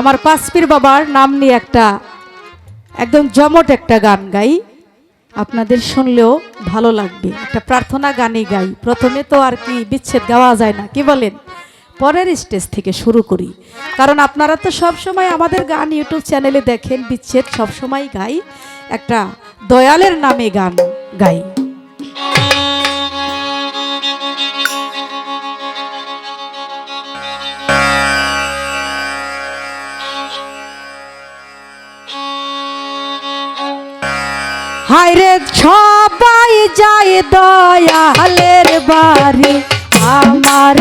আমার পাঁচপির বাবার নাম নিয়ে একটা, একদম জমট একটা গান গাই। আপনাদের শুনলেও ভালো লাগবে। একটা প্রার্থনা গানে গাই। প্রথমে তো আর কি বিচ্ছেদ গাওয়া যায় না, কি বলেন? পরের স্টেজ থেকে শুরু করি। কারণ আপনারা তো সব সময় আমাদের গান ইউটিউব চ্যানেলে দেখেন, বিচ্ছেদ সবসময় গাই। একটা দয়ালের নামে গান গাই। যায় দয়ালের বাড়ি। আমার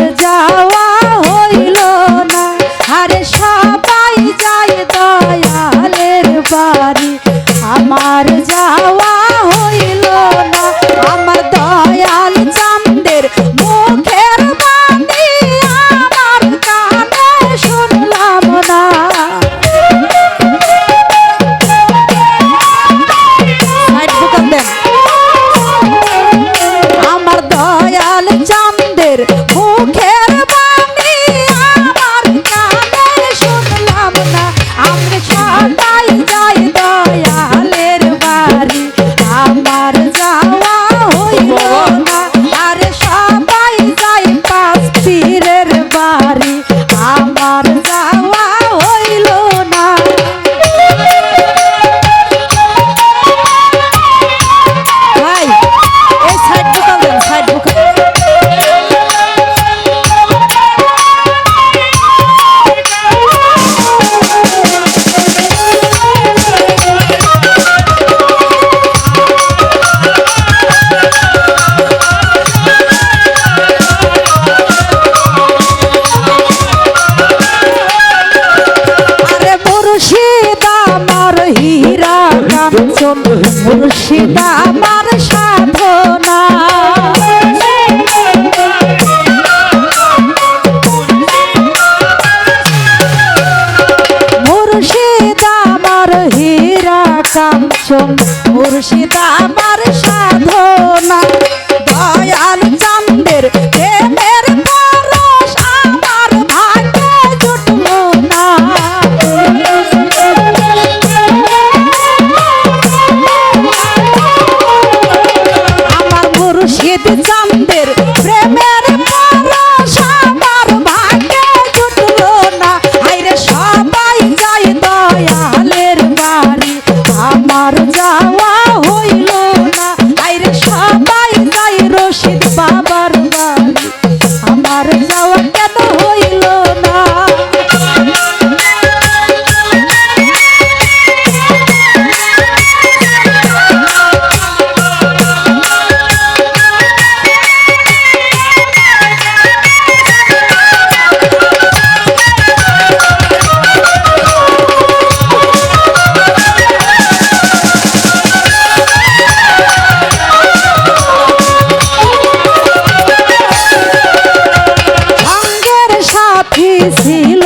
ছিল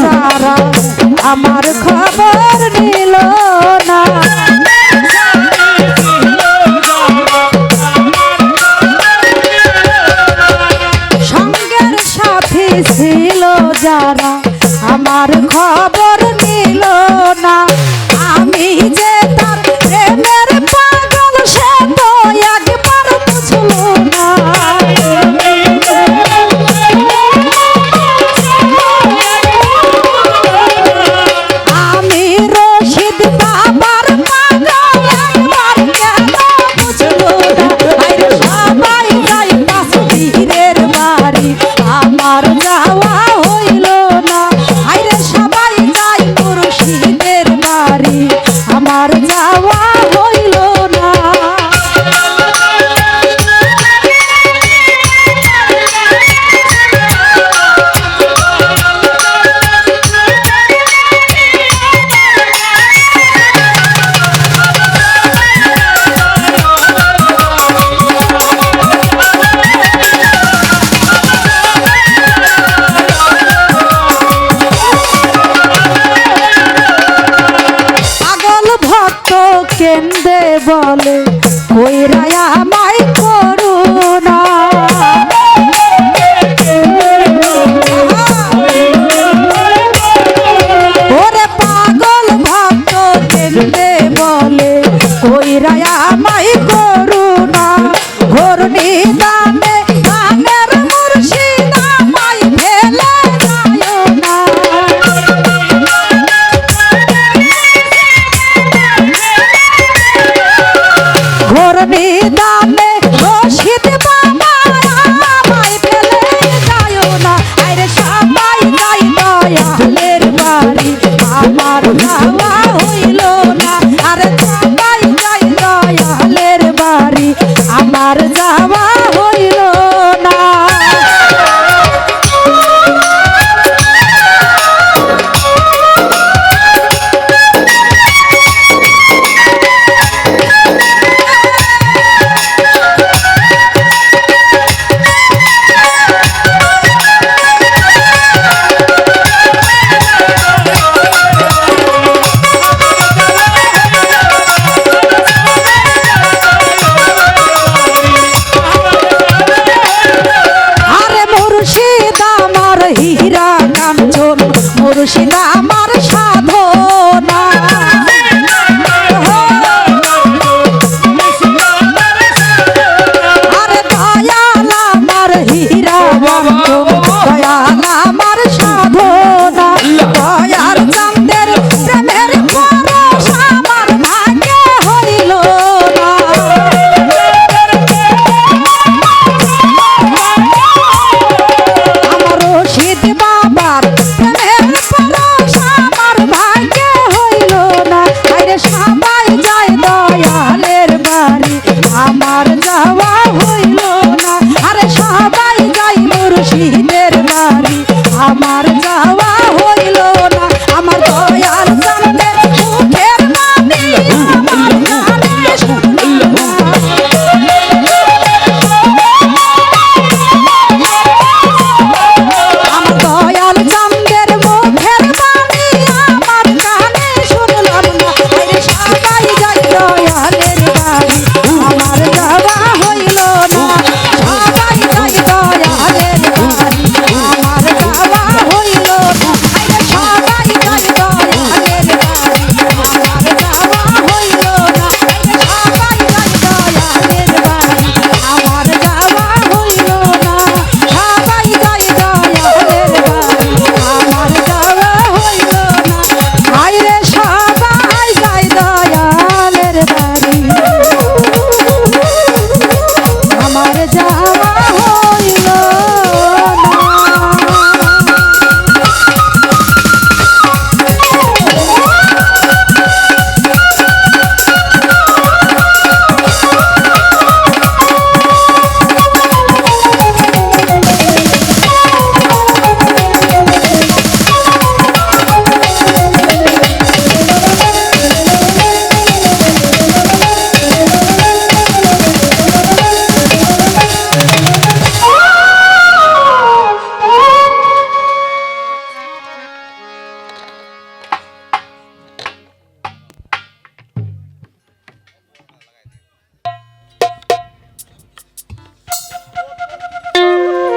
সারা আমার খবর নিল না। সঙ্গের সাথে ছিল যারা আমার খবর নিল না। কেন্দে বলে কইরায়া মাই করু